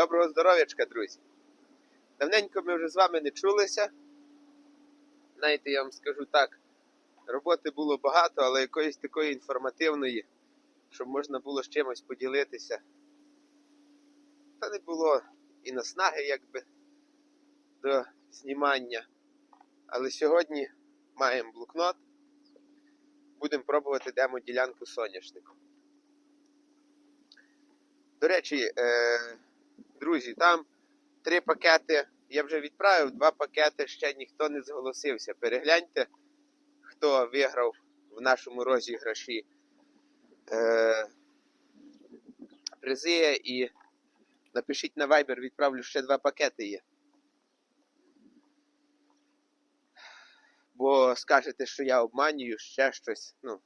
Доброго здоров'ячка, друзі! Давненько ми вже з вами не чулися. Знаєте, я вам скажу так, роботи було багато, але якоїсь такої інформативної, щоб можна було з чимось поділитися. Та не було і наснаги якби до знімання. Але сьогодні маємо блокнот. Будемо пробувати демо-ділянку соняшнику. До речі, е, друзі, там три пакети я вже відправив, два пакети ще ніхто не зголосився. Перегляньте, хто виграв в нашому розіграші е, призи і напишіть на Viber, відправлю ще два пакети є. Бо скажете, що я обманюю ще щось. Ну,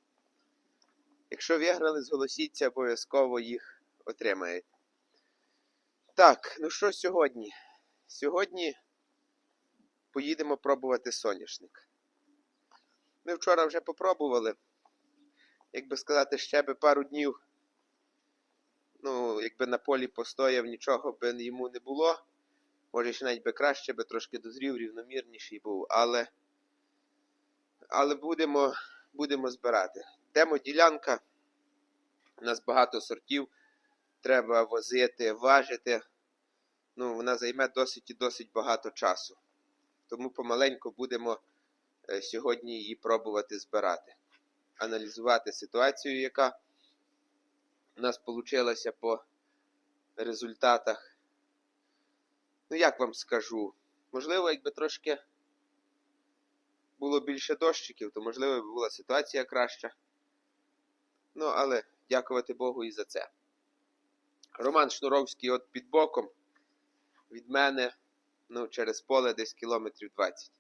якщо виграли, зголосіться, обов'язково їх отримаєте. Так, ну що сьогодні? Сьогодні поїдемо пробувати соняшник. Ми вчора вже попробували. Як би сказати, ще би пару днів. Ну, якби на полі постояв, нічого би йому не було. Може, ще навіть би краще би трошки дозрів, рівномірніший був, але але будемо, будемо збирати. Демо-ділянка. У нас багато сортів. Треба возити, важити. Ну, вона займе досить і досить багато часу. Тому помаленьку будемо е, сьогодні її пробувати збирати. Аналізувати ситуацію, яка у нас вийшла по результатах. Ну, як вам скажу? Можливо, якби трошки було більше дощиків, то можливо була ситуація краща. Ну, але дякувати Богу і за це. Роман Шнуровський от під боком від мене ну, через поле десь кілометрів 20.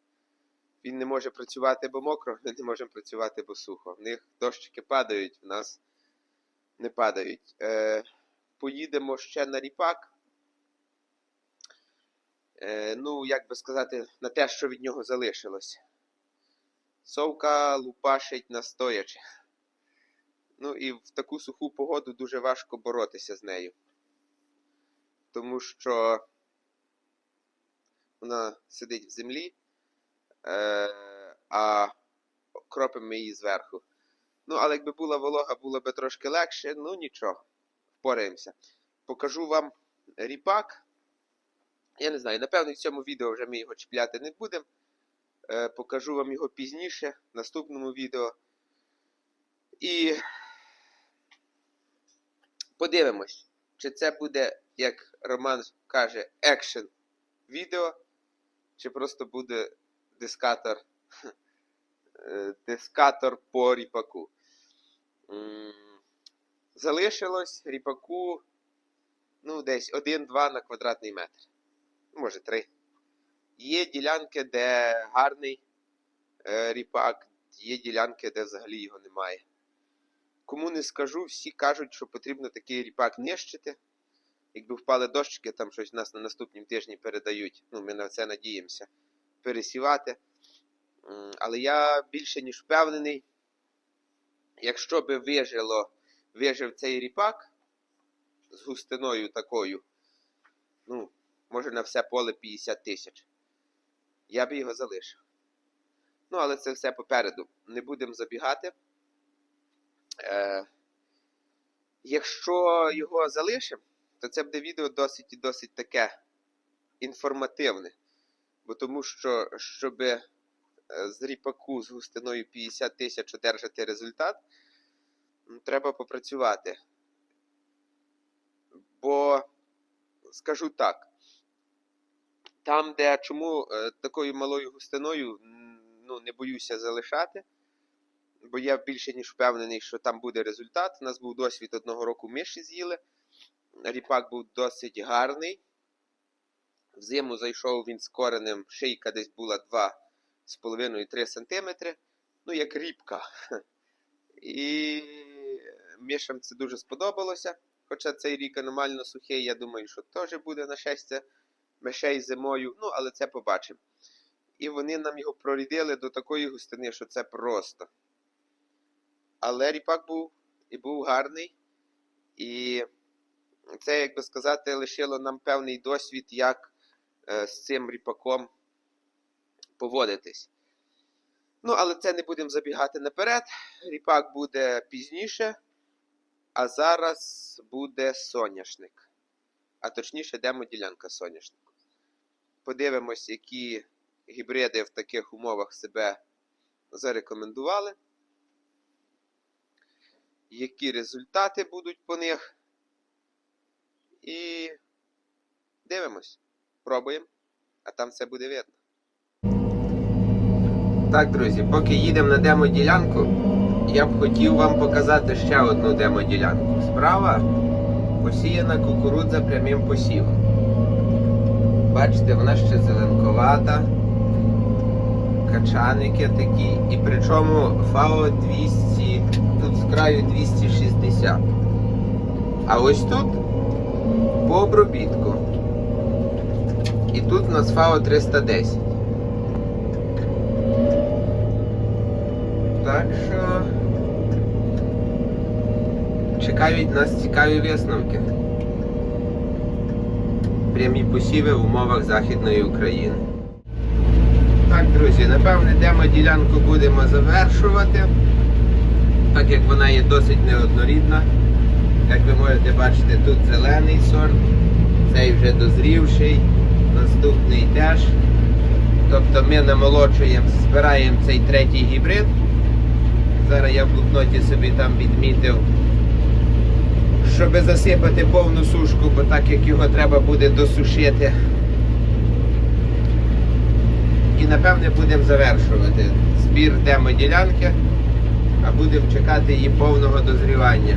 Він не може працювати, бо мокро, ми не можемо працювати, бо сухо. В них дощики падають, в нас не падають. Е, Поїдемо ще на ріпак. Е, Ну, як би сказати, на те, що від нього залишилось. Совка лупашить настоячи. Ну і в таку суху погоду дуже важко боротися з нею. Тому що вона сидить в землі, е, а кропимо ми її зверху. Ну, але якби була волога, було б трошки легше, ну нічого, впораємося. Покажу вам ріпак. Я не знаю, напевно, в цьому відео вже ми його чіпляти не будемо. Е, покажу вам його пізніше, в наступному відео. І подивимось, чи це буде, як Роман каже, екшен відео, чи просто буде дискатор, дискатор по ріпаку. Залишилось ріпаку ну, десь 1-2 на квадратний метр. Може 3. Є ділянки, де гарний е, ріпак, є ділянки, де взагалі його немає. Кому не скажу, всі кажуть, що потрібно такий ріпак нищити. Якби впали дощики, там щось нас на наступнім тижні передають. Ну, ми на це надіємося пересівати. Але я більше ніж впевнений, якщо би вижило, вижив цей ріпак з густиною такою, ну, може на все поле 50 тисяч, я би його залишив. Ну, але це все попереду. Не будемо забігати. Е, Якщо його залишимо, то це буде відео досить і досить таке інформативне. Бо тому що, щоб з ріпаку з густиною 50 тисяч одержати результат, треба попрацювати. Бо, скажу так, там, де чому е, такою малою густиною ну, не боюся залишати, бо я більше ніж впевнений, що там буде результат. У нас був досвід одного року миші з'їли. Ріпак був досить гарний. Взиму зайшов він з коренем, шийка десь була 2,5-3 см. Ну, як рібка. І мішам це дуже сподобалося. Хоча цей рік аномально сухий, я думаю, що теж буде на щастя мишей зимою. Ну, але це побачимо. І вони нам його прорідили до такої густини, що це просто. Але ріпак був і був гарний. І це, як би сказати, лишило нам певний досвід, як е, з цим ріпаком поводитись. Ну, але це не будемо забігати наперед. Ріпак буде пізніше, а зараз буде соняшник. А точніше, демоділянка соняшнику. Подивимось, які гібриди в таких умовах себе зарекомендували. Які результати будуть по них. І дивимось. Пробуємо, а там все буде видно. Так, друзі, поки їдемо на демоділянку, я б хотів вам показати ще одну демоділянку. Справа посіяна кукурудза прямим посівом. Бачите, вона ще зеленковата, качаники такі, і причому ФАО 200, тут з краю 260. А ось тут по обробітку. І тут у нас ФАО 310. Так що чекають нас цікаві висновки. Прямі посіви в умовах Західної України. Так, друзі, напевне, демоділянку будемо завершувати, так як вона є досить неоднорідна. Як ви можете бачити, тут зелений сорт, цей вже дозрівший, наступний теж. Тобто ми намолочуємо, збираємо цей третій гібрид. Зараз я в блокноті собі там відмітив, щоб засипати повну сушку, бо так як його треба буде досушити. І напевне будемо завершувати збір демоділянки, а будемо чекати її повного дозрівання.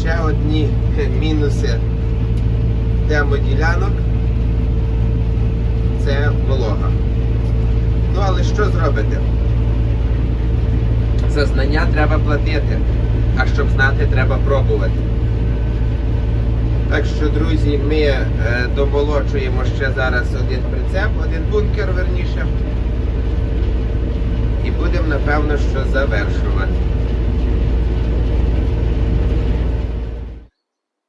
Ще одні мінуси демоділянок це волога. Ну але що зробити? За знання треба платити, а щоб знати, треба пробувати. Так що, друзі, ми е, домолочуємо ще зараз один прицеп, один бункер верніше. І будемо, напевно, що завершувати.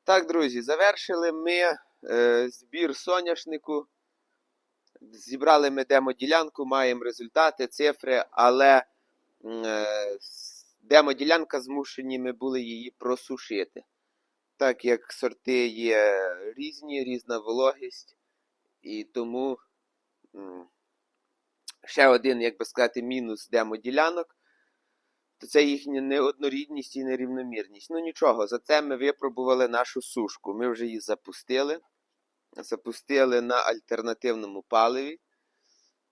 Так, друзі, завершили ми е, збір соняшнику. Зібрали ми демоділянку, маємо результати, цифри, але е, демоділянка змушені ми були її просушити. Так як сорти є різні, різна вологість, і тому ще один, як би сказати, мінус демоділянок, то це їхня неоднорідність і нерівномірність. Ну нічого, за це ми випробували нашу сушку. Ми вже її запустили. Запустили на альтернативному паливі.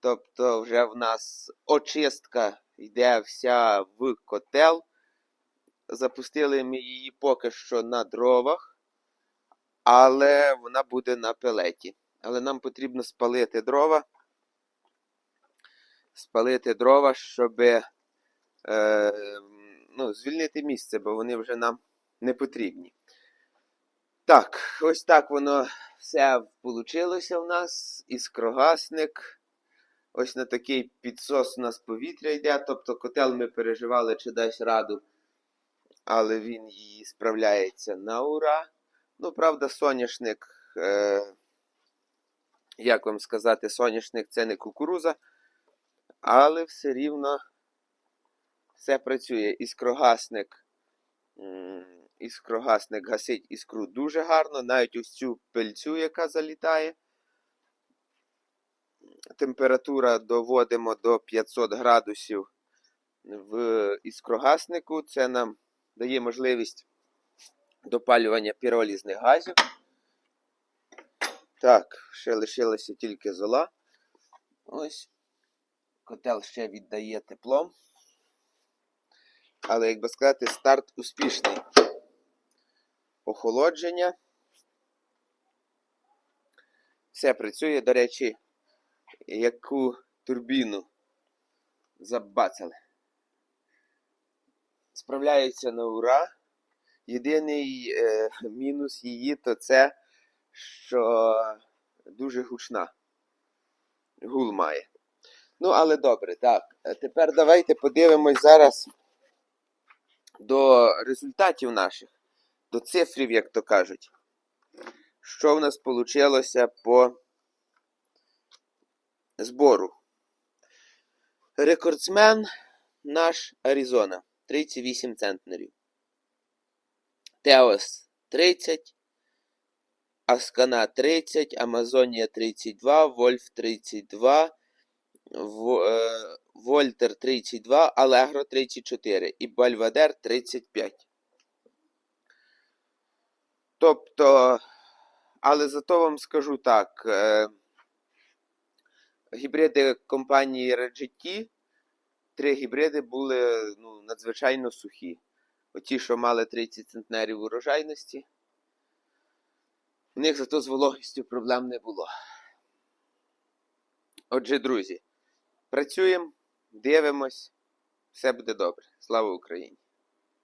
Тобто вже в нас очистка йде вся в котел. Запустили ми її поки що на дровах, але вона буде на пелеті. Але нам потрібно спалити дрова. Спалити дрова, щоб е, ну, звільнити місце, бо вони вже нам не потрібні. Так, ось так воно все вийшло в нас. Іскрогасник. Ось на такий підсос у нас повітря йде. Тобто котел ми переживали, чи дасть раду, але він її справляється на ура. Ну, правда, соняшник, е, як вам сказати, соняшник це не кукуруза, але все рівно все працює. Іскрогасник. Іскрогасник гасить іскру дуже гарно, навіть ось цю пильцю, яка залітає. Температура доводимо до 500 градусів в іскрогаснику. Це нам дає можливість допалювання піролізних газів. Так, ще лишилася тільки зола. Ось. Котел ще віддає теплом. Але, як би сказати, старт успішний. Охолодження. Все працює, до речі, яку турбіну забацали. Справляється на ура. Єдиний е, мінус її то це, що дуже гучна. Гул має. Ну, але добре, так. Тепер давайте подивимось зараз до результатів наших, до цифрів, як то кажуть. що в нас вийшло по збору. Рекордсмен наш Аризона 38 центнерів. Теос 30, Аскана 30, Амазонія 32, Вольф 32, Во- е, Вольтер 32, Алегро 34 і Бальвадер 35. Тобто, але зато вам скажу так. Е, гібриди компанії RGT, три гібриди були ну, надзвичайно сухі. Оті, що мали 30 центнерів урожайності, у них зато з вологістю проблем не було. Отже, друзі, працюємо, дивимось, все буде добре. Слава Україні!